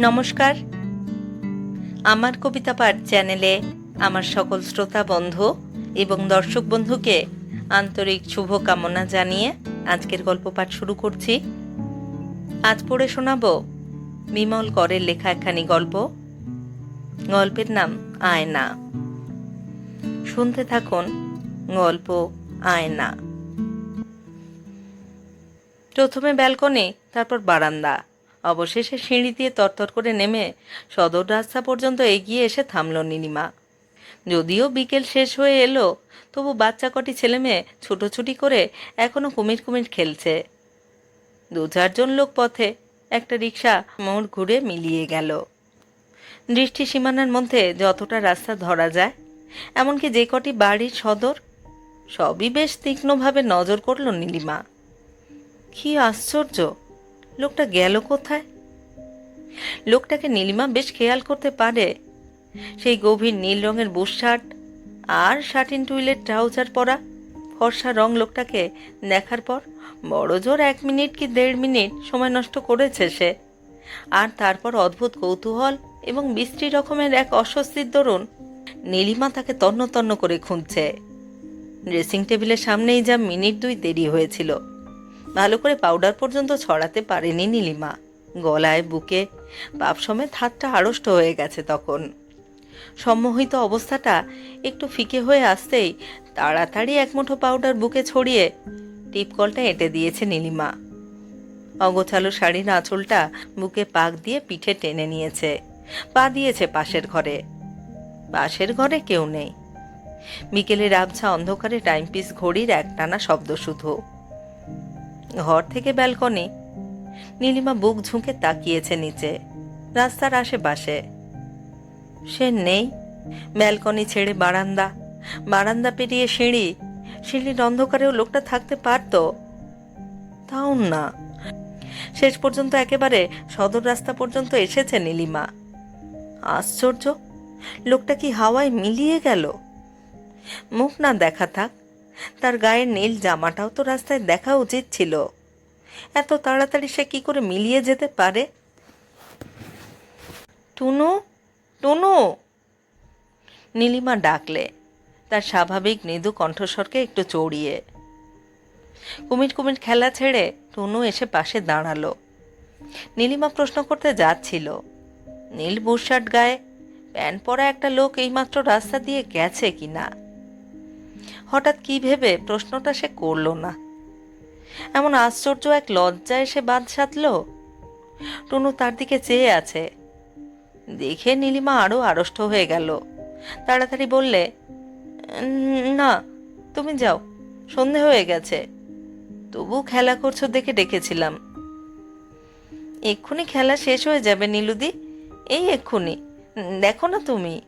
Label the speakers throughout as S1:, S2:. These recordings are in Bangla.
S1: নমস্কার। আমার কবিতা পাঠ চ্যানেলে আমার সকল শ্রোতা বন্ধু এবং দর্শক বন্ধুকে আন্তরিক শুভকামনা জানিয়ে আজকের গল্প পাঠ শুরু করছি। আজ পড়ে শোনাব বিমল করের লেখা একখানি গল্প। গল্পের নাম আয়না। শুনতে থাকুন গল্প আয়না। প্রথমে ব্যালকনি, তারপর বারান্দা। অবশেষে সিঁড়ি দিয়ে তরতর করে নেমে সদর রাস্তা পর্যন্ত এগিয়ে এসে থামল নীলিমা। যদিও বিকেল শেষ হয়ে এলো, তবু বাচ্চা কটি ছেলে মেয়ে ছুটোছুটি করে এখনও কুমির কুমির খেলছে। দু চারজন লোক পথে একটা রিক্সা মোড় ঘুরে মিলিয়ে গেল। দৃষ্টি সীমানার মধ্যে যতটা রাস্তা ধরা যায়, এমনকি যে কটি বাড়ির সদর, সবই বেশ তীক্ষ্ণভাবে নজর করল নীলিমা। কি আশ্চর্য! লোকটা গেল কোথায়? লোকটাকে নীলিমা বেশ খেয়াল করতে পারে। সেই গভীর নীল রঙের বুশ শার্ট আর শার্টিন টুইলের ট্রাউজার পরা ফর্সা রং লোকটাকে দেখার পর বড় জোর এক মিনিট কি দেড় মিনিট সময় নষ্ট করেছে সে। আর তারপর অদ্ভুত কৌতূহল এবং বিশ্রী রকমের এক অস্বস্তির দরুন নীলিমা তাকে তন্ন তন্ন করে খুঁজছে। ড্রেসিং টেবিলের সামনেই যা মিনিট দুই দেরি হয়েছিল। ভালো করে পাউডার পর্যন্ত ছড়াতে পারেনি নীলিমা। গলায়, বুকে, পাপ সমেত হাতটা আড়ষ্ট হয়ে গেছে তখন। সম্মোহিত অবস্থাটা একটু ফিকে হয়ে আসতেই তাড়াতাড়ি এক মুঠো পাউডার বুকে ছড়িয়ে টিপকলটা এঁটে দিয়েছে নীলিমা। অগোছালো শাড়ির আঁচলটা বুকে পাক দিয়ে পিঠে টেনে নিয়েছে। পা দিয়েছে পাশের ঘরে। পাশের ঘরে কেউ নেই। বিকেলের আবছা অন্ধকারে টাইমপিস ঘড়ির একটানা শব্দ শুধু। ঘর থেকে ব্যালকনি। নীলিমা বুক ঝুঁকে তাকিয়েছে নিচে, রাস্তার আশেপাশে। সে নেই। ব্যালকনি ছেড়ে বারান্দা বারান্দা পেরিয়ে সিঁড়ি। সিঁড়ির অন্ধকারেও লোকটা থাকতে পারতো। তাও না। শেষ পর্যন্ত একেবারে সদর রাস্তা পর্যন্ত এসেছে নীলিমা। আশ্চর্য, লোকটা কি হাওয়ায় মিলিয়ে গেল? মুখ না দেখা থাক তার গায়ের নীল জামাটাও তো রাস্তায় দেখা উচিত ছিল। এত তাড়াতাড়ি সে কি করে মিলিয়ে যেতে পারে? টুনু টুনু! নীলিমা ডাকলে, তার স্বাভাবিক মৃদু কণ্ঠস্বরকে একটু চড়িয়ে। কুমির কুমির খেলা ছেড়ে টুনু এসে পাশে দাঁড়াল। নীলিমা প্রশ্ন করতে যাচ্ছিল, নীল বুশার্ট গায়ে প্যান্ট পরা একটা লোক এইমাত্র রাস্তা দিয়ে গেছে কিনা? হঠাৎ কি ভেবে প্রশ্নটা সে করল না? এমন আশ্চর্য এক লজ্জায় এসে বাদ সাধল। টুনু তার দিকে চেয়ে আছে। দেখে নীলিমা আরও আড়ষ্ট হয়ে গেল। তাড়াতাড়ি বললে, না, তুমি যাও, সন্ধে হয়ে গেছে। তবু খেলা করছ দেখে ডেকেছিলাম। এক্ষুনি খেলা শেষ হয়ে যাবে, নীলুদি। এই এক্ষুনি, দেখো না তুমি।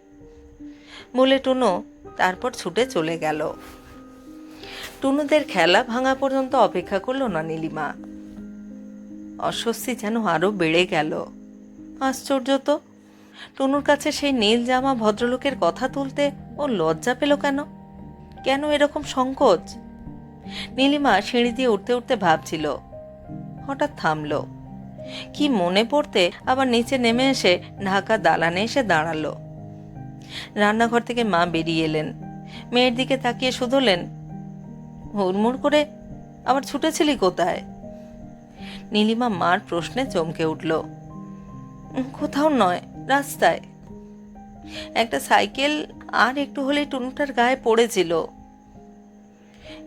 S1: বলে টুনু তারপর ছুটে চলে গেল। টুনুদের খেলা ভাঙা পর্যন্ত অপেক্ষা করল না নীলিমা। অস্বস্তি যেন আরও বেড়ে গেল। আশ্চর্য তো, টুনুর কাছে সেই নীল জামা ভদ্রলোকের কথা তুলতে ও লজ্জা পেল কেন? কেন এরকম সংকোচ? নীলিমা সিঁড়ি দিয়ে উঠতে উঠতে ভাবছিল। হঠাৎ থামলো। কি মনে পড়তে আবার নিচে নেমে এসে ঢাকা দালানে এসে দাঁড়াল। রান্নাঘর থেকে মা বেরিয়ে এলেন। মেয়ের দিকে তাকিয়ে শুধলেন হুড়মুড় করে আবার ছুটেছিলি কোথায়? নীলিমা মার প্রশ্নে চমকে উঠল, কোথাও নয়, রাস্তায়। একটা সাইকেল আর একটু হলেই টুনুটার গায়ে পড়েছিল।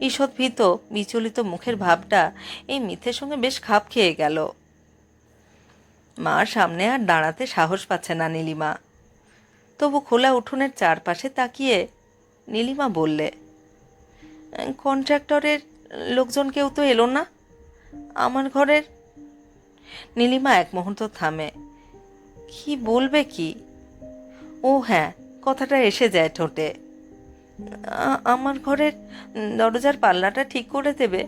S1: ঈষৎ ভীত, বিচলিত মুখের ভাবটা এই মিথ্যের সঙ্গে বেশ খাপ খেয়ে গেল। মার সামনে আর দাঁড়াতে সাহস পাচ্ছে না নীলিমা। তবু খোলা উঠোনের চারপাশে তাকিয়ে নীলিমা বললে, কন্ট্রাক্টরের লোকজন কেউ তো এলো না আমার ঘরের? নীলিমা এক মুহূর্ত থামে, কি বলবে কি? ও হ্যাঁ কথাটা এসে যায় ঠোঁটে, আমার ঘরের দরজার পাল্লাটা ঠিক করে দেবে।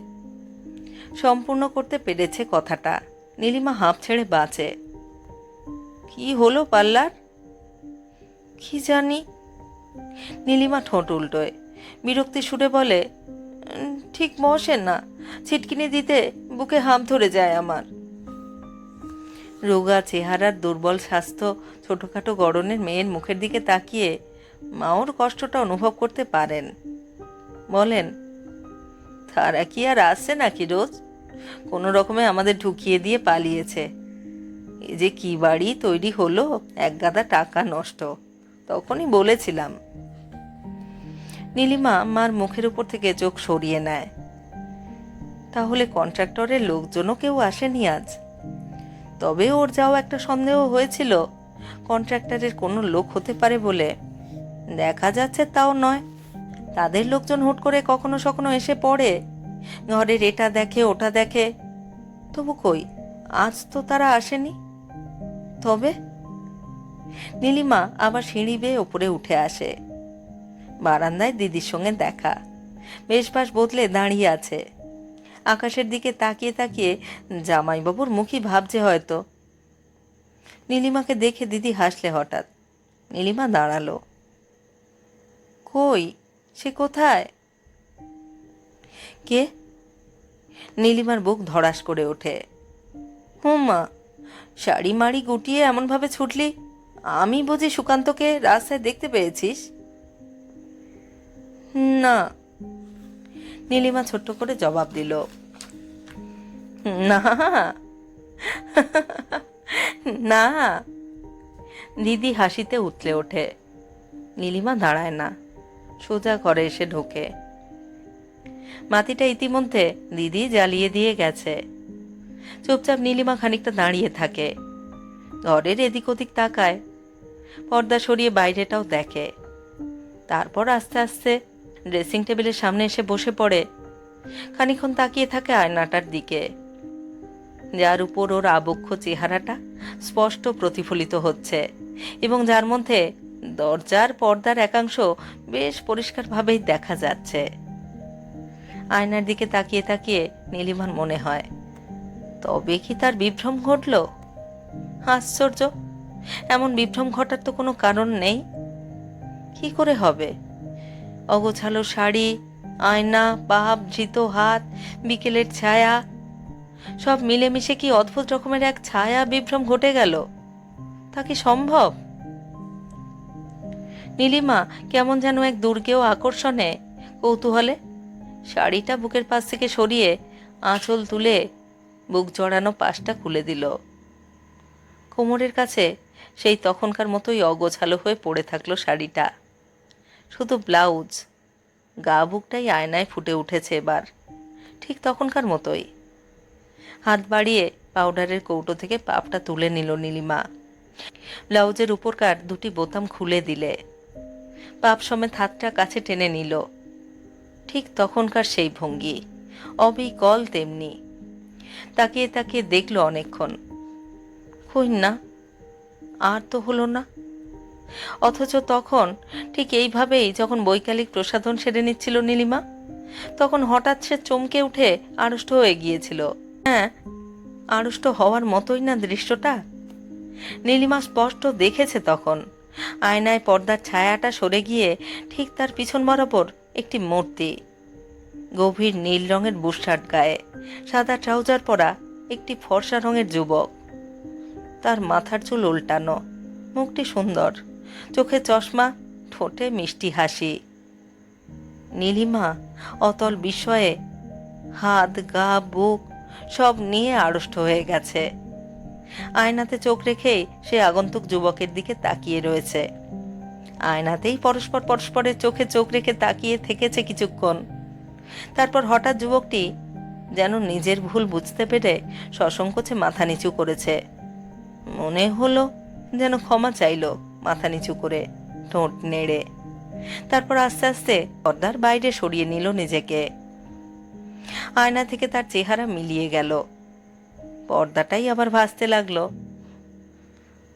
S1: সম্পূর্ণ করতে পেরেছে কথাটা, নীলিমা হাঁপ ছেড়ে বাঁচে, কি হলো পাল্লার? কি জানি? নীলিমা ঠোঁট উল্টোয়। বিরক্তি সুরে বলে ঠিক বসেন না, ছিটকিনি দিতে বুকে হাঁপ ধরে যায় আমার। রোগা চেহারার দুর্বল স্বাস্থ্য ছোটোখাটো গড়নের মেয়ের মুখের দিকে তাকিয়ে মা ওর কষ্টটা অনুভব করতে পারেন। বলেন, তারা কি আর আসছে নাকি রোজ? কোনো রকমে আমাদের ঢুকিয়ে দিয়ে পালিয়েছে। এই যে কি বাড়ি তৈরি হলো, এক গাদা টাকা নষ্ট। তখনই বলেছিলাম, নীলিমা, মার মুখের উপর থেকে চোখ সরিয়ে নেয়। তাহলে কন্ট্রাক্টরের লোকজনও কেউ আসেনি আজ। তবে ওর যাও একটা সন্দেহ হয়েছিল, কন্ট্রাক্টরের কোনো লোক হতে পারে বলে। দেখা যাচ্ছে তাও নয়। তাদের লোকজন হুট করে কখনো সখনো এসে পড়ে। ঘরের এটা দেখে, ওটা দেখে। তবু কই, আজ তো তারা আসেনি। তবে নীলিমা আবার সিঁড়ি বেয়ে ওপরে উঠে আসে। বারান্দায় দিদির সঙ্গে দেখা। বেশবাস বদলে দাঁড়িয়ে আছে। আকাশের দিকে তাকিয়ে তাকিয়ে জামাইবাবুর মুখই ভাবছে হয়তো। নীলিমাকে দেখে দিদি হাসলে হঠাৎ। নীলিমা দাঁড়াল। কই? সে কোথায়? কে? নীলিমার বুক ধড়াস করে ওঠে। হুম মা শাড়ি মাড়ি গুটিয়ে এমনভাবে ছুটলি? আমি বুঝি সুকান্তকে রাস্তায় দেখতে পেয়েছিস? না। নীলিমা ছোট্ট করে জবাব দিল, না। না। দিদি হাসিতে উতলে ওঠে। নীলিমা দাঁড়ায় না, সোজা ঘরে এসে ঢোকে। মাটিটা ইতিমধ্যে দিদি জ্বালিয়ে দিয়ে গেছে। চুপচাপ নীলিমা খানিকটা দাঁড়িয়ে থাকে। ঘরের এদিক ওদিক তাকায় পর্দা সরিয়ে বাইরেটাও দেখে। তারপর আস্তে আস্তে ড্রেসিং টেবিলের সামনে এসে বসে পড়ে। খানিক্ষণ তাকিয়ে থাকে আয়নাটার দিকে। যার উপর ওর আবক্ষ চেহারাটা স্পষ্ট প্রতিফলিত হচ্ছে এবং যার মধ্যে দরজার পর্দার একাংশ বেশ পরিষ্কারভাবেই দেখা যাচ্ছে। আয়নার দিকে তাকিয়ে তাকিয়ে নীলিমার মনে হয়, তবে কি তার বিভ্রম ঘটল? আশ্চর্য! এমন বিভ্রম ঘটার তো কোনো কারণ নেই। কি করে হবে? অগোছালো শাড়ি, আয়না, পাপ, ধৃত হাত, বিকেলের ছায়া, সব মিলেমিশে কি অদ্ভুত রকমের এক ছায়া বিভ্রম ঘটে গেল? তা কি সম্ভব? নীলিমা কেমন যেন এক দুর্গেও আকর্ষণে কৌতূহলে শাড়িটা বুকের পাশ থেকে সরিয়ে আঁচল তুলে বুক জড়ানো পাশটা খুলে দিল। কোমরের কাছে সেই তখনকার মতোই অগোছালো হয়ে পড়ে থাকল শাড়িটা। শুধু ব্লাউজ, গা বুকটাই আয়নায় ফুটে উঠেছে এবার, ঠিক তখনকার মতোই। হাত বাড়িয়ে পাউডারের কৌটো থেকে পাপটা তুলে নিল নীলিমা। ব্লাউজের উপরকার দুটি বোতাম খুলে দিলে। পাপ সমেত হাতটা কাছে টেনে নিল। ঠিক তখনকার সেই ভঙ্গি, অবিকল তেমনি। তাকিয়ে তাকিয়ে দেখল অনেকক্ষণ। কই না আর তো হলো না। অথচ তখন ঠিক এইভাবেই যখন বৈকালিক প্রসাধন সেরে নিচ্ছিল নীলিমা, তখন হঠাৎ সে চমকে উঠে আড়ষ্ট হয়ে গিয়েছিল। হ্যাঁ আড়ষ্ট হওয়ার মতোই না দৃশ্যটা? নীলিমা স্পষ্ট দেখেছে তখন। আয়নায় পর্দার ছায়াটা সরে গিয়ে ঠিক তার পিছন বরাবর একটি মূর্তি। গভীর নীল রঙের বুশার্ট গায়ে, সাদা ট্রাউজার পরা একটি ফর্সা রঙের যুবক। তার মাথার চুল উল্টানো। মুখটি সুন্দর। চোখে চশমা, ঠোঁটে মিষ্টি হাসি। নীলিমা অতল বিস্ময়ে হাত, গা, বুক সব নিয়ে আড়ষ্ট হয়ে গেছে। আয়নাতে চোখ রেখেই সে আগন্তুক যুবকের দিকে তাকিয়ে রয়েছে। আয়নাতেই পরস্পর পরস্পরের চোখে চোখ রেখে তাকিয়ে থেকেছে কিছুক্ষণ। তারপর হঠাৎ যুবকটি যেন নিজের ভুল বুঝতে পেরে সসংকোচে মাথা নিচু করেছে। মনে হলো যেন ক্ষমা চাইলো মাথা নিচু করে, ঠোঁট নেড়ে। তারপর আস্তে আস্তে পর্দার বাইরে সরিয়ে নিল নিজেকে। আয়না থেকে তার চেহারা মিলিয়ে গেল। পর্দাটাই আবার ভাসতে লাগল।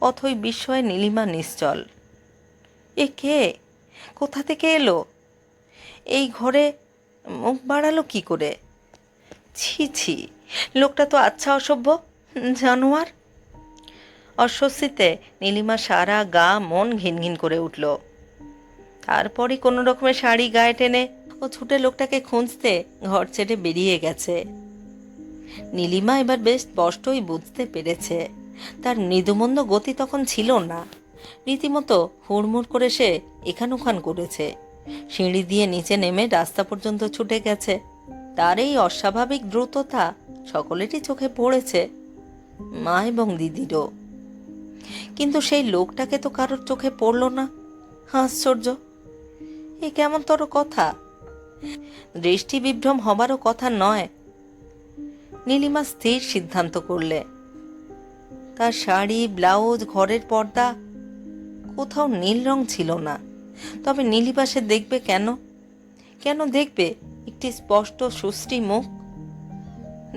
S1: অথই বিস্ময়ে নীলিমা নিশ্চল। এ কে? কোথা থেকে এলো? এই ঘরে মুখ বাড়ালো কি করে? ছি ছি, লোকটা তো আচ্ছা অসভ্য, জানোয়ার। অস্বস্তিতে নীলিমা সারা গা মন ঘিনঘিন করে উঠল। তারপরে কোনো রকমের শাড়ি গায়ে টেনে ও ছুটে লোকটাকে খুঁজতে ঘর ছেড়ে বেরিয়ে গেছে। নীলিমা এবার বেশ স্পষ্টই বুঝতে পেরেছে। তার মৃদুমন্দ গতি তখন ছিল না। রীতিমতো হুড়মুড় করে সে এখান ওখান করেছে। সিঁড়ি দিয়ে নিচে নেমে রাস্তা পর্যন্ত ছুটে গেছে। তার এই অস্বাভাবিক দ্রুততা সকলেরই চোখে পড়েছে। মা এবং দিদিরও। কিন্তু সেই লোকটাকে তো কারোর চোখে পড়ল না। আশ্চর্য। এ কেমন তোর কথা? দৃষ্টি বিভ্রম হবারও কথা নয়। নীলিমা স্থির সিদ্ধান্ত করলে। তার শাড়ি, ব্লাউজ, ঘরের পর্দা কোথাও নীল রং ছিল না। তবে নীলিপাশে দেখবে কেন? কেন দেখবে? একটি স্পষ্ট সুষ্টি মুখ?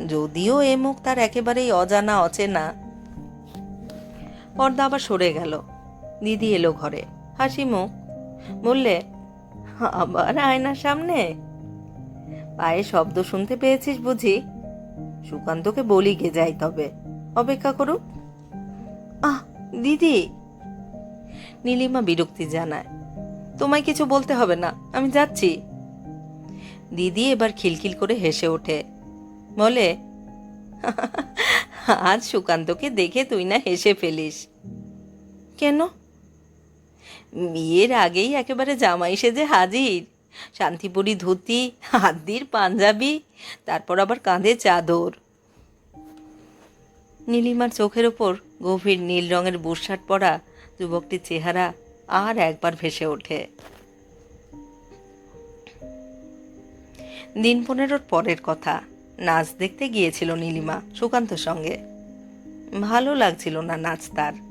S1: যদিও এ মুখ তার একেবারেই অজানা, অচেনা। পর্দা আবার সরে গেল। দিদি এলো ঘরে। হাসি মুখ। বললে, আবার আয়নার সামনে? পায়ে শব্দ শুনতে পেয়েছিস বুঝি? সুকান্তকে বলি গে যাই তবে। অপেক্ষা করুক। আহ, দিদি! নীলিমা বিরক্তি জানায়। তোমায় কিছু বলতে হবে না, আমি যাচ্ছি। দিদি এবার খিলখিল করে হেসে ওঠে। বলে, আজ সুকান্তকে দেখে তুই না হেসে ফেলিস। কেন? বিয়ের আগেই একেবারে জামাই সেজে হাজির। শান্তিপুরি ধুতি, হাদ্দির পাঞ্জাবি, তারপর আবার কাঁধে চাদর। নীলিমার চোখের ওপর গভীর নীল রঙের বুশশার্ট পরা যুবকটির চেহারা আর একবার ভেসে ওঠে। দিন পনেরোর পরের কথা। নাচ দেখতে গিয়েছিল নীলিমা সুকান্তর সঙ্গে। ভালো লাগছিল না নাচ তার।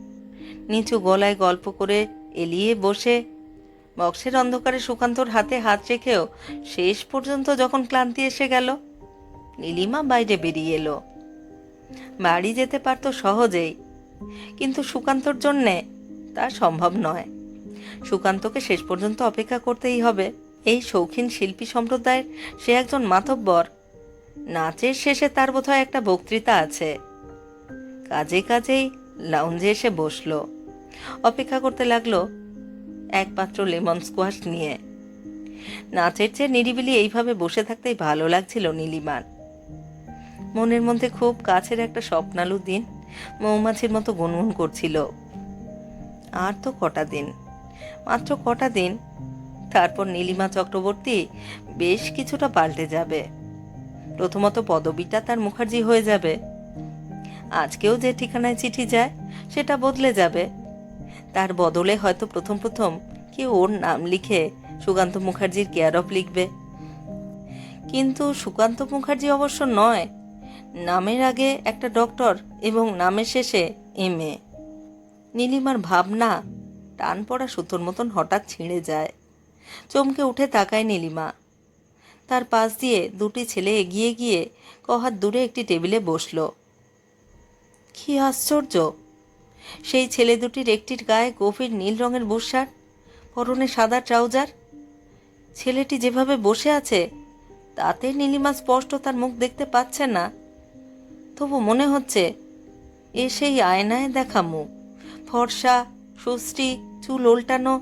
S1: নিচু গলায় গল্প করে এলিয়ে বসে। বক্সের অন্ধকারে সুকান্তর হাতে হাত রেখেও শেষ পর্যন্ত যখন ক্লান্তি এসে গেল, নীলিমা বাইরে বেরিয়ে এলো। বাড়ি যেতে পারত সহজেই, কিন্তু সুকান্তর জন্যে তা সম্ভব নয়। সুকান্তকে শেষ পর্যন্ত অপেক্ষা করতেই হবে। এই শৌখিন শিল্পী সম্প্রদায়ের সে একজন মাতব্বর। নাচের শেষে তার বোধহয় একটা বক্তৃতা আছে। কাজে কাজেই লাউঞ্জে এসে বসল। অপেক্ষা করতে লাগল এক পাত্র লেমন স্কোয়াশ নিয়ে। নাচের চেয়ে নিরিবিলি এইভাবে বসে থাকতেই ভালো লাগছিল নীলিমার। মনের মধ্যে খুব কাছের একটা স্বপ্নালু দিন মৌমাছির মতো গুনগুন করছিল। আর তো কটা দিন? মাত্র কটা দিন? তারপর নীলিমা চক্রবর্তী বেশ কিছুটা পাল্টে যাবে। প্রথমত পদবিটা তার মুখার্জি হয়ে যাবে। আজকেও যে ঠিকানায় চিঠি যায়, সেটা বদলে যাবে। তার বদলে হয়তো প্রথম প্রথম কি ওর নাম লিখে সুকান্ত মুখার্জির কেয়ার অফ লিখবে। কিন্তু সুকান্ত মুখার্জি অবশ্য নয়। নামের আগে একটা ডক্টর এবং নামের শেষে এম এ নীলিমার ভাবনা টান পড়া সুতোর মতন হঠাৎ ছিঁড়ে যায়। চমকে উঠে তাকায় নীলিমা। তার পাশ দিয়ে দুটি ছেলে এগিয়ে গিয়ে কহাত দূরে একটি টেবিলে বসল। কি আশ্চর্য। সেই ছেলে দুটির একটির গায়ে গভীর নীল রঙের বুশশার্ট পরনে সাদা ট্রাউজার। ছেলেটি যেভাবে বসে আছে, তাতে নীলিমা স্পষ্ট তার মুখ দেখতে পাচ্ছে না। তবু মনে হচ্ছে, এ সেই আয়নায় দেখা মুখ, ফর্সা সুশ্রী চুল উল্টানো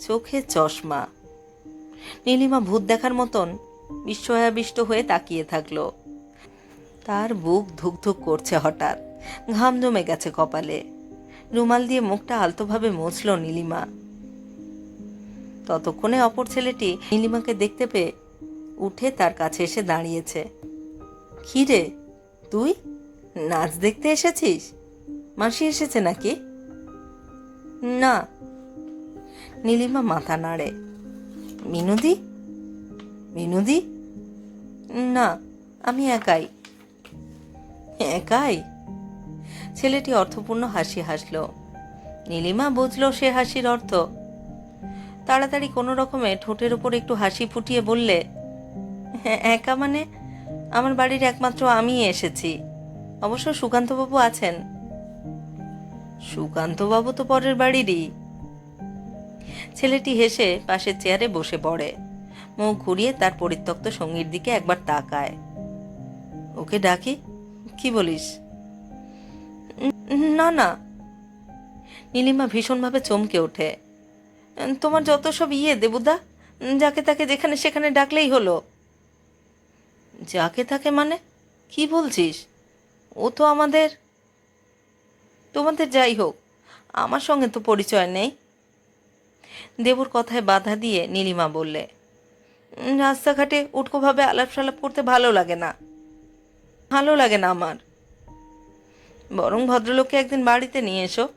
S1: চোখে চশমা। নীলিমা ভূত দেখার মতন বিস্ময়াবিষ্ট হয়ে তাকিয়ে থাকল। তার বুক ধুকধুক করছে হঠাৎ। ঘাম জমে গেছে কপালে। রুমাল দিয়ে মুখটা আলতোভাবে মুছল নীলিমা। ততক্ষণে অপর ছেলেটি নীলিমাকে দেখতে পেয়ে উঠে তার কাছে এসে দাঁড়িয়েছে। কি রে, তুই? নাচ দেখতে এসেছিস? মাসি এসেছে নাকি? না। নীলিমা মাথা নাড়ে। মিনুদি মিনুদি না, আমি একাই। একাই? ছেলেটি অর্থপূর্ণ হাসি হাসল। নীলিমা বুঝল সে হাসির অর্থ। তাড়াতাড়ি কোনো রকমে ঠোঁটের ওপর একটু হাসি ফুটিয়ে বললে হ্যাঁ একা মানে? আমার বাড়ির একমাত্র আমিই এসেছি। অবশ্য সুকান্তবাবু আছেন? সুকান্তবাবু তো পরের বাড়িরই। ছেলেটি হেসে পাশের চেয়ারে বসে পড়ে। মুখ ঘুরিয়ে তার পরিত্যক্ত সঙ্গীর দিকে একবার তাকায়। ওকে ডাকি? কি বলিস? না না। নীলিমা ভীষণভাবে চমকে ওঠে। তোমার যত সব ইয়ে দেবুদা, যাকে তাকে যেখানে সেখানে ডাকলেই হলো। যাকে তাকে মানে? কি বলছিস? ও তো আমাদের তোমাদের যাই হোক, আমার সঙ্গে তো পরিচয় নেই। দেবুর কথায় বাধা দিয়ে নীলিমা বললে, রাস্তাঘাটে উটকোভাবে আলাপ সালাপ করতে ভালো লাগে না। ভালো লাগে না আমার। বরং ভদ্রলোককে একদিন বাড়িতে নিয়ে এসো।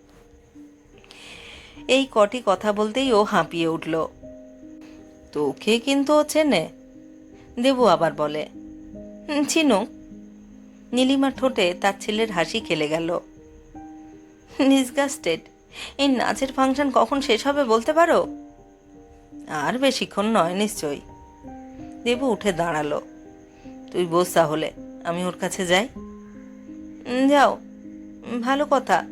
S1: এই কটি কথা বলতেই ও হাঁপিয়ে উঠল। তোকে কিন্তু ও চেনে দেবু আবার বলে। "হুম, চিনুক নীলিমার ঠোঁটে তার ছেলের হাসি খেলে গেল। ডিসগাস্টেড এই নাচের ফাংশন কখন শেষ হবে বলতে পারো? আর বেশিক্ষণ নয় নিশ্চয়ই। দেবু উঠে দাঁড়াল। তুই বস তাহলে আমি ওর কাছে যাই। যাও। ভালো কথা।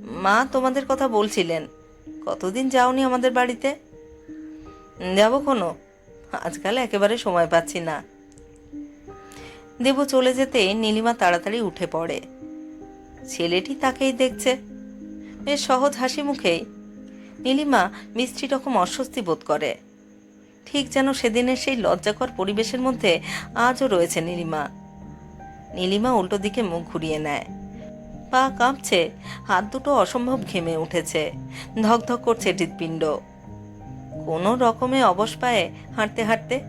S1: মা তোমাদের কথা বলছিলেন। কতদিন যাওনি আমাদের বাড়িতে? যাব কোনো? আজকাল একেবারে সময় পাচ্ছি না। দেব চলে যেতে নীলিমা তাড়াতাড়ি উঠে পড়ে। ছেলেটি তাকেই দেখছে। বেশ সহজ হাসি মুখেই নীলিমা মিস্ত্রি রকম অস্বস্তি বোধ করে। ঠিক যেন সেদিনের সেই লজ্জাকর পরিবেশের মধ্যে আজও রয়েছে নীলিমা। নীলিমা উল্টো দিকে মুখ ঘুরিয়ে নেয়। পা কাঁপছে, হাত দুটো অসম্ভব ঘেমে উঠেছে। ধকধক করছে হৃৎপিণ্ড। কোনো রকমে অবশ পায়ে হাঁটতে হাঁটতে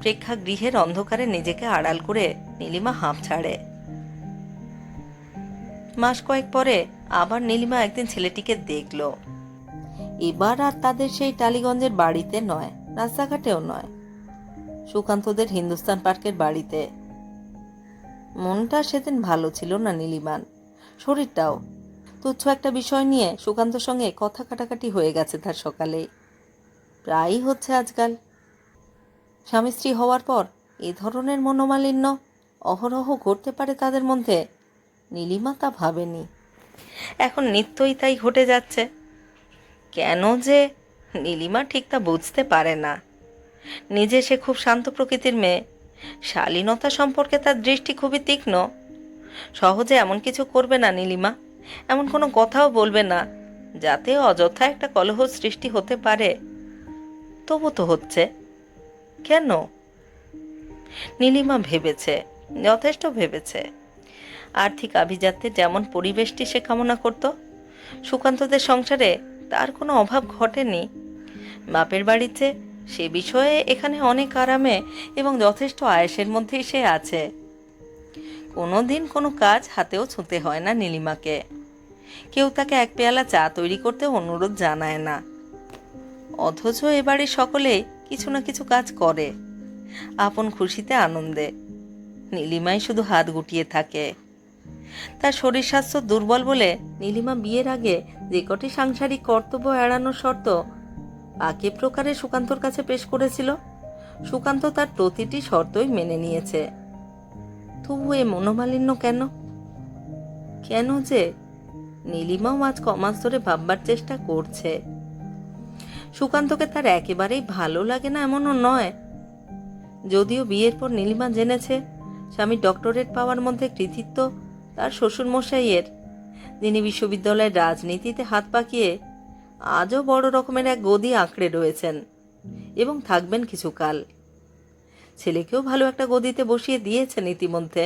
S1: প্রেক্ষাগৃহের অন্ধকারে নিজেকে আড়াল করে নীলিমা হাঁপ ছাড়ে। মাস কয়েক পরে আবার নীলিমা একদিন ছেলেটিকে দেখল। এবার আর তাদের সেই টালিগঞ্জের বাড়িতে নয়, রাস্তাঘাটেও নয়। সুকান্তদের হিন্দুস্তান পার্কের বাড়িতে। মনটা সেদিন ভালো ছিল না নীলিমান শরীরটাও। তুচ্ছ একটা বিষয় নিয়ে সুকান্তর সঙ্গে কথা কাটাকাটি হয়ে গেছে তার সকালে প্রায়ই হচ্ছে আজকাল। স্বামী স্ত্রী হওয়ার পর এ ধরনের মনোমালিন্য অহরহ ঘটতে পারে তাদের মধ্যে, নীলিমা তা ভাবেনি। এখন নিত্যই তাই ঘটে যাচ্ছে। কেন যে নীলিমা ঠিক তা বুঝতে পারে না। নিজে সে খুব শান্ত প্রকৃতির মেয়ে। শালীনতা সম্পর্কে তার দৃষ্টি খুবই তীক্ষ্ণ। সহজে এমন কিছু করবে না, নীলিমা। এমন কোনো কথাও বলবে না, যাতে অযথা একটা কলহ সৃষ্টি হতে পারে। তবু তো হচ্ছে। কেন? নীলিমা ভেবেছে, যথেষ্ট ভেবেছে। আর্থিক আভিজাত্যে যেমন পরিবেশটি সে কামনা করত, সুকান্তদের সংসারে তার কোনো অভাব ঘটেনি। বাপের বাড়িতে সে বিষয়ে এখানে অনেক আরামে এবং যথেষ্ট আয়েসের মধ্যেই সে আছে। কোনো দিন কোনো কাজ হাতেও ছুঁতে হয় না নীলিমাকে। কেউ তাকে এক পেয়ালা চা তৈরি করতে অনুরোধ জানায় না। অথচ এ বাড়ির সকলেই কিছু না কিছু কাজ করে, আপন খুশিতে আনন্দে। নীলিমাই শুধু হাত গুটিয়ে থাকে। তার শরীর স্বাস্থ্য দুর্বল বলে নীলিমা বিয়ের আগে যে কটি সাংসারিক কর্তব্য এড়ানোর শর্ত আগে প্রকারে সুকান্তর কাছে পেশ করেছিল, সুকান্ত তার প্রতিটি শর্তই মেনে নিয়েছে। তবু এ মনোমালিন্য কেন? কেন যে নীলিমাও আজ কমাস ধরে ভাববার চেষ্টা করছে। সুকান্তকে তার একেবারেই ভালো লাগে না এমনও নয়। যদিও বিয়ের পর নীলিমা জেনেছে স্বামী ডক্টরেট পাওয়ার মধ্যে কৃতিত্ব তার শ্বশুরমশাইয়ের। যিনি বিশ্ববিদ্যালয়ের রাজনীতিতে হাত পাকিয়ে আজও বড় রকমের এক গদি আঁকড়ে রয়েছেন এবং থাকবেন কিছুকাল। ছেলেকেও ভালো একটা গদিতে বসিয়ে দিয়েছেন ইতিমধ্যে।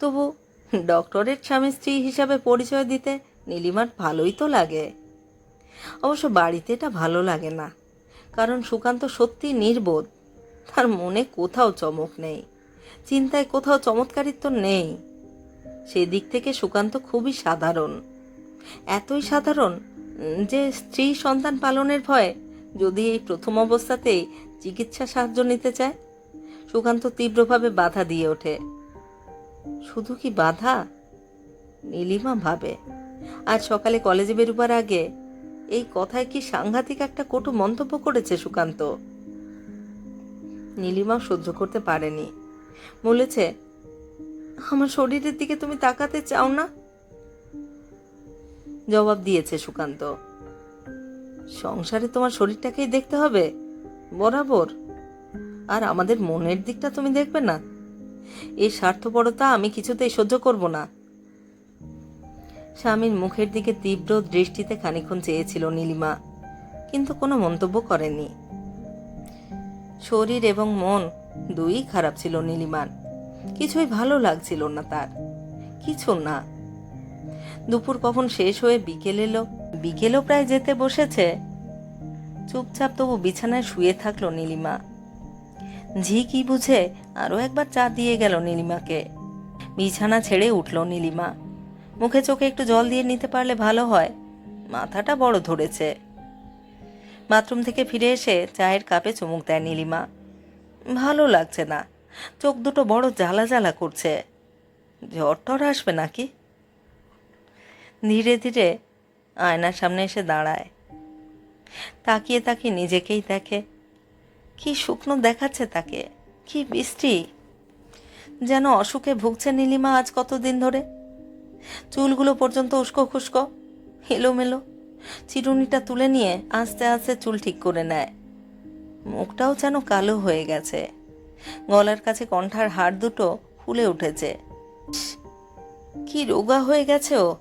S1: তবু ডক্টরের স্বামী স্ত্রী হিসাবে পরিচয় দিতে নীলিমার ভালোই তো লাগে। অবশ্য বাড়িতে এটা ভালো লাগে না, কারণ সুকান্ত সত্যি নির্বোধ। তার মনে কোথাও চমক নেই, চিন্তায় কোথাও চমৎকারিত্ব নেই। সেদিক থেকে সুকান্ত খুবই সাধারণ। এতই সাধারণ যে স্ত্রী সন্তান পালনের ভয়ে যদি এই প্রথম অবস্থাতেই চিকিৎসা সাহায্য নিতে চায়? সুকান্ত তীব্রভাবে বাধা দিয়ে ওঠে। শুধু কি বাধা? নীলিমা ভাবে। আজ সকালে কলেজে বেরোবার আগে এই কথায় কি সাংঘাতিক একটা কটু মন্তব্য করেছে সুকান্ত? নীলিমাও সহ্য করতে পারেনি। বলেছে, আমার শরীরের দিকে তুমি তাকাতে চাও না? জবাব দিয়েছে সুকান্ত। সংসারে তোমার শরীরটাকেই দেখতে হবে? বরাবর। আর আমাদের মনের দিকটা তুমি দেখবে না। এই স্বার্থপরতা আমি কিছুতেই সহ্য করব না। স্বামীর মুখের দিকে তীব্র দৃষ্টিতে খানিক্ষণ চেয়েছিল নীলিমা, কিন্তু কোনো মন্তব্য করেনি। শরীর এবং মন দুই খারাপ ছিল নীলিমার। কিছুই ভালো লাগছিল না তার। কিছু না। দুপুর কখন শেষ হয়ে বিকেল এলো, বিকেলও প্রায় যেতে বসেছে। চুপচাপ তবু বিছানায় শুয়ে থাকল নীলিমা। ঝি কি বুঝে? আরও একবার চা দিয়ে গেল নীলিমাকে। বিছানা ছেড়ে উঠল নীলিমা। মুখে চোখে একটু জল দিয়ে নিতে পারলে ভালো হয়। মাথাটা বড় ধরেছে। বাথরুম থেকে ফিরে এসে চায়ের কাপে চুমুক দেয় নীলিমা। ভালো লাগছে না। চোখ দুটো বড় জ্বালা জ্বালা করছে। জ্বর টর আসবে নাকি? ধীরে ধীরে আয়নার সামনে এসে দাঁড়ায়। তাকিয়ে তাকিয়ে নিজেকেই দেখে। কি শুকনো দেখাচ্ছে তাকে, কি বৃষ্টি যেন অসুখে ভুগছে নীলিমা আজ কতদিন ধরে। চুলগুলো পর্যন্ত উস্কো খুস্কো, এলোমেলো। চিরুনিটা তুলে নিয়ে আস্তে আস্তে চুল ঠিক করে নেয়। মুখটাও যেন কালো হয়ে গেছে। গলার কাছে কণ্ঠার হাড় দুটো ফুলে উঠেছে। কি রোগা হয়ে গেছে ও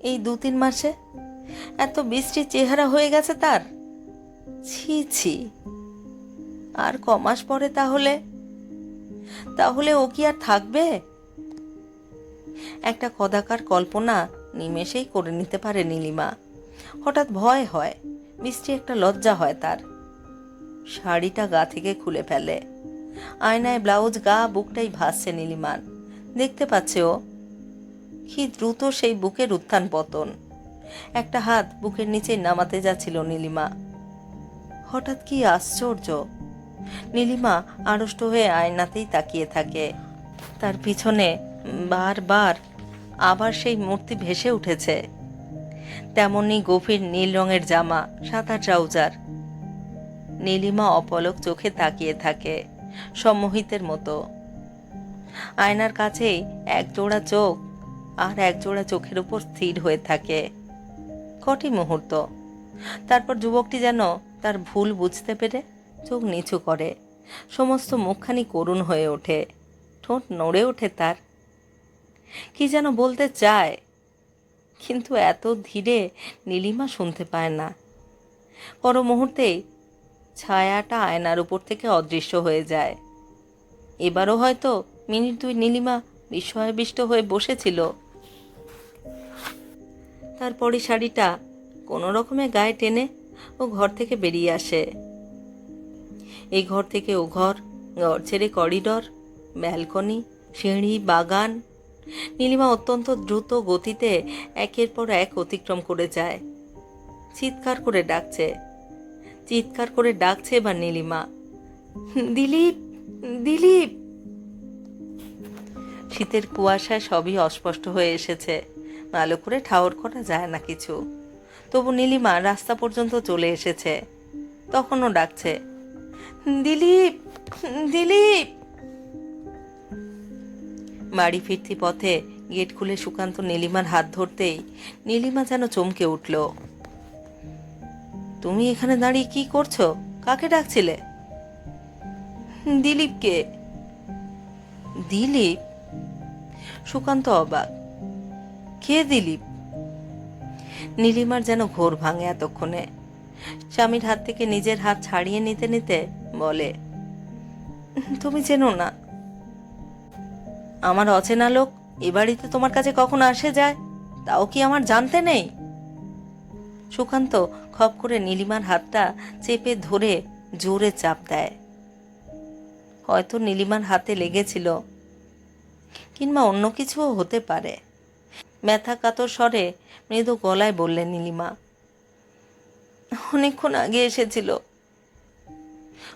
S1: এই দু তিন মাসে। এত বৃষ্টি চেহারা হয়ে গেছে তার। ছি ছি। আর ক মাস পরে তাহলে? তাহলে ও কি আর থাকবে? একটা কদাকার কল্পনা নিমেষেই করে নিতে পারে নীলিমা। হঠাৎ ভয় হয় বৃষ্টি একটা লজ্জা হয় তার। শাড়িটা গা থেকে খুলে ফেলে। আয়নায় ব্লাউজ, গা, বুকটাই ভাসছে নীলিমার। দেখতে পাচ্ছে ও, কি দ্রুত সেই বুকের উত্থান পতন। একটা হাত বুকের নিচে নামাতে যাচ্ছিল নীলিমা। হঠাৎ কি আশ্চর্য। নীলিমা আড়ষ্ট হয়ে আয়নাতেই তাকিয়ে থাকে। তার পিছনে বারবার আবার সেই মূর্তি ভেসে উঠেছে। তেমনি গভীর নীল রঙের জামা, সাদা ট্রাউজার। নীলিমা অপলক চোখে তাকিয়ে থাকে সম্মোহিতের মতো। আয়নার কাছেই এক জোড়া চোখ আর এক জোড়া চোখের উপর স্থির হয়ে থাকে। কটি মুহূর্ত। তারপর যুবকটি যেন তার ভুল বুঝতে পেরে চোখ নিচু করে। সমস্ত মুখখানি করুণ হয়ে ওঠে। ঠোঁট নড়ে ওঠে তার। কি যেন বলতে চায়, কিন্তু এত ধীরে নীলিমা শুনতে পায় না। পর মুহূর্তেই ছায়াটা আয়নার উপর থেকে অদৃশ্য হয়ে যায়। এবারও হয়তো মিনিট দুই নীলিমা বিস্ময়াবিষ্ট হয়ে বসেছিল। তারপরে শাড়িটা কোনো রকমে গায়ে টেনে ও ঘর থেকে বেরিয়ে আসে। এই ঘর থেকে ও ঘর ঘর ছেড়ে করিডর, ব্যালকনি, সিঁড়ি, বাগান। নীলিমা অত্যন্ত দ্রুত গতিতে একের পর এক অতিক্রম করে যায়। চিৎকার করে ডাকছে। চিৎকার করে ডাকছে এবার নীলিমা। দিলীপ দিলীপ! শীতের কুয়াশায় সবই অস্পষ্ট হয়ে এসেছে। ভালো করে ঠাওর করা যায় না কিছু। তবু নীলিমা রাস্তা পর্যন্ত চলে এসেছে। তখনও ডাকছে, দিলীপ দিলীপ! বাড়ি ফিরতি পথে গেট খুলে সুকান্ত নীলিমার হাত ধরতেই নীলিমা যেন চমকে উঠল। তুমি এখানে দাঁড়িয়ে কি করছ? কাকে ডাকছিলে? দিলীপকে। দিলীপ? সুকান্ত অবাক। কে দিলীপ? নীলিমার যেন ঘোর ভাঙে এতক্ষণে। স্বামীর হাত থেকে নিজের হাত ছাড়িয়ে নিতে নিতে বলে, তুমি চেনো না, আমার অচেনা লোক এ বাড়িতে তোমার কাছে কখন আসে যায়? তাও কি আমার জানতে নেই? সুকান্ত খপ করে নীলিমার হাতটা চেপে ধরে জোরে চাপ দেয়। হয়তো নীলিমার হাতে লেগেছিল, কিংবা অন্য কিছুও হতে পারে। ব্যথা কাতর স্বরে মৃদু গলায় বললেন নীলিমা। অনেকক্ষণ আগে এসেছিল।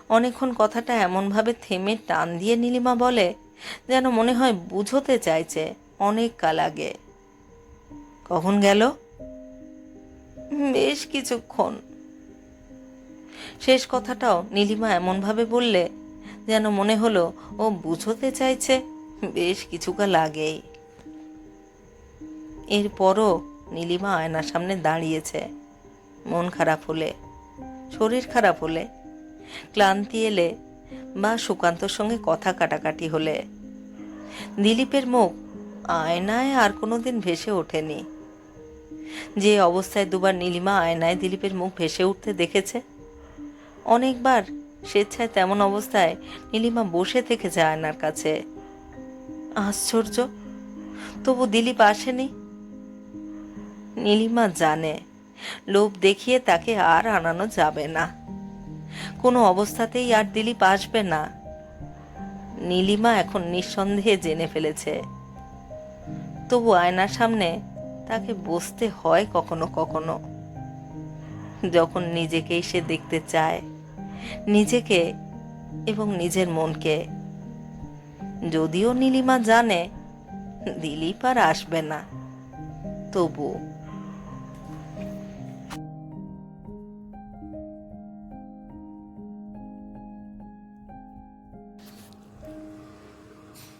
S1: অনেকক্ষণ কথাটা এমনভাবে থেমে টান দিয়ে নীলিমা বলে, যেন মনে হয় বুঝতে চাইছে অনেক কাল আগে। কখন গেল? বেশ কিছুক্ষণ। শেষ কথাটাও নীলিমা এমনভাবে বললে, যেন মনে হলো ও বুঝতে চাইছে বেশ কিছুকাল আগেই। এরপরও নীলিমা আয়নার সামনে দাঁড়িয়েছে। মন খারাপ হলে, শরীর খারাপ হলে, ক্লান্তি এলে বা সুকান্তর সঙ্গে কথা কাটাকাটি হলে। দিলীপের মুখ আয়নায় আর কোনোদিন ভেসে ওঠেনি। যে অবস্থায় দুবার নীলিমা আয়নায় দিলীপের মুখ ভেসে উঠতে দেখেছে, অনেকবার স্বেচ্ছায় তেমন অবস্থায় নীলিমা বসে থেকেছে আয়নার কাছে। আশ্চর্য, তবু দিলীপ আসেনি। নীলিমা জানে। লোভ দেখিয়ে তাকে আর আনানো যাবে না। কোনো অবস্থাতেই আর দিলীপ আসবে না। নীলিমা এখন নিঃসন্দেহে জেনে ফেলেছে। তবু আয়নার সামনে তাকে বসতে হয় কখনো কখনো। যখন নিজেকেই সে দেখতে চায়, নিজেকে এবং নিজের মনকে। যদিও নীলিমা জানে, দিলীপ আর আসবে না। তবু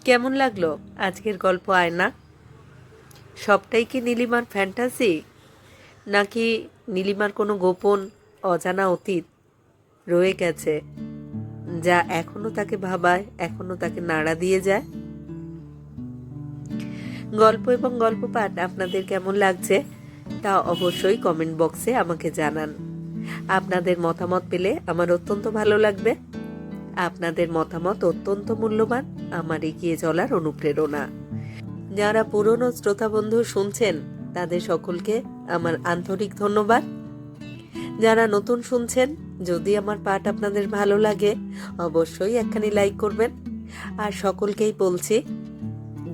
S2: কেমন লাগল আজকের গল্প আয়না? সবটাই কি নীলিমার ফ্যান্টাসি নাকি নীলিমার কোনো গোপন, অজানা অতীত রয়ে গেছে, যা এখনও তাকে ভাবায়, এখনও তাকে নাড়া দিয়ে যায়? গল্প এবং গল্প পাঠ আপনাদের কেমন লাগছে তা অবশ্যই কমেন্ট বক্সে আমাকে জানান। আপনাদের মতামত পেলে আমার অত্যন্ত ভালো লাগবে। আপনাদের মতামত অত্যন্ত মূল্যবান, আমার এগিয়ে চলার অনুপ্রেরণা। যারা পুরনো শ্রোতা বন্ধু শুনছেন, তাদের সকলকে আমার আন্তরিক ধন্যবাদ। যারা নতুন শুনছেন, যদি আমার পাঠ আপনাদের ভালো লাগে, অবশ্যই একখানি লাইক করবেন। আর সকলকেই বলছি,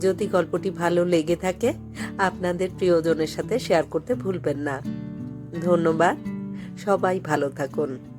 S2: যদি গল্পটি ভালো লেগে থাকে, আপনাদের প্রিয়জনের সাথে শেয়ার করতে ভুলবেন না। ধন্যবাদ, সবাই ভালো থাকুন।